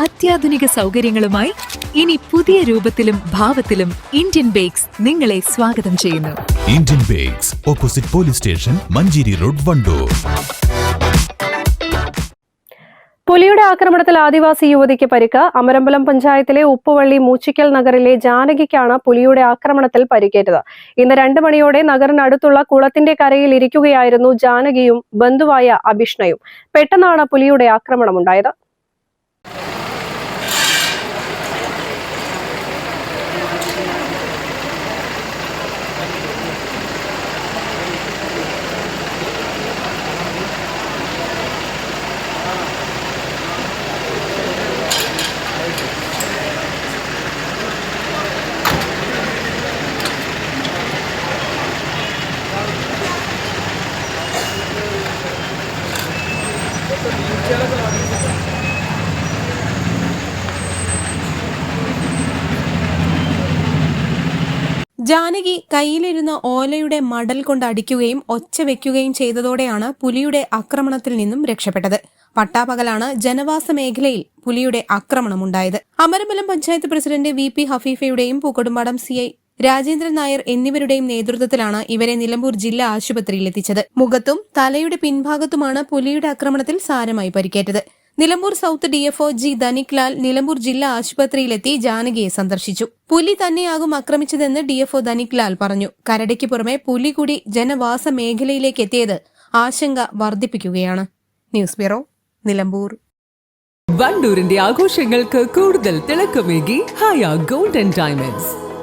അത്യാധുനിക സൗകര്യങ്ങളുമായി ഇനി പുതിയ രൂപത്തിലും ഭാവത്തിലും ഇന്ത്യൻ ബേക്സ് നിങ്ങളെ സ്വാഗതം ചെയ്യുന്നു. Indian bakes opposite police station Manjeri road Wandoor. പുലിയുടെ ആക്രമണത്തിൽ ആദിവാസി യുവതിക്ക് പരിക്ക്. അമരമ്പലം പഞ്ചായത്തിലെ ഉപ്പുവള്ളി മൂച്ചിക്കൽ നഗറിലെ ജാനകിക്കാണ് പുലിയുടെ ആക്രമണത്തിൽ പരിക്കേറ്റത്. ഇന്ന് രണ്ട് മണിയോടെ നഗറിനടുത്തുള്ള കുളത്തിന്റെ കരയിൽ ഇരിക്കുകയായിരുന്നു ജാനകിയും ബന്ധുവായ അഭിഷ്ണയും. പെട്ടെന്നാണ് പുലിയുടെ ആക്രമണമുണ്ടായത്. ജാനകി കയ്യിലിരുന്ന ഓലയുടെ മടൽ കൊണ്ട് അടിക്കുകയും ഒച്ച വെക്കുകയും ചെയ്തതോടെയാണ് പുലിയുടെ ആക്രമണത്തിൽ നിന്നും രക്ഷപ്പെട്ടത്. പട്ടാപകലാണ് ജനവാസ മേഖലയിൽ പുലിയുടെ ആക്രമണമുണ്ടായത്. Amarambalam panchayat president V P ഹഫീഫയുടെയും Pookkottumpadam C I Rajendran Nair എന്നിവരുടെയും നേതൃത്വത്തിലാണ് ഇവരെ നിലമ്പൂർ ജില്ലാ ആശുപത്രിയിൽ എത്തിച്ചത് മുഖത്തും തലയുടെ പിൻഭാഗത്തുമാണ് പുലിയുടെ ആക്രമണത്തിൽ സാരമായി പരിക്കേറ്റത്. Nilambur south DFO G Dhanik Lal Nilambur ജില്ലാ ആശുപത്രിയിലെത്തി ജാനകിയെ സന്ദർശിച്ചു. പുലി തന്നെയാകും ആക്രമിച്ചതെന്ന് ഡിഎഫ്ഒ ധനിക് ലാൽ പറഞ്ഞു. കരടയ്ക്ക് പുറമെ പുലി കൂടി ജനവാസ മേഖലയിലേക്ക് എത്തിയത് ആശങ്ക വർദ്ധിപ്പിക്കുകയാണ്. News bureau Nilambur. വണ്ടൂരിന്റെ ആഘോഷങ്ങൾക്ക് കൂടുതൽ തിളക്കമേകി ഹയ ഗോൾഡൻ ഡയമണ്ട്സ്.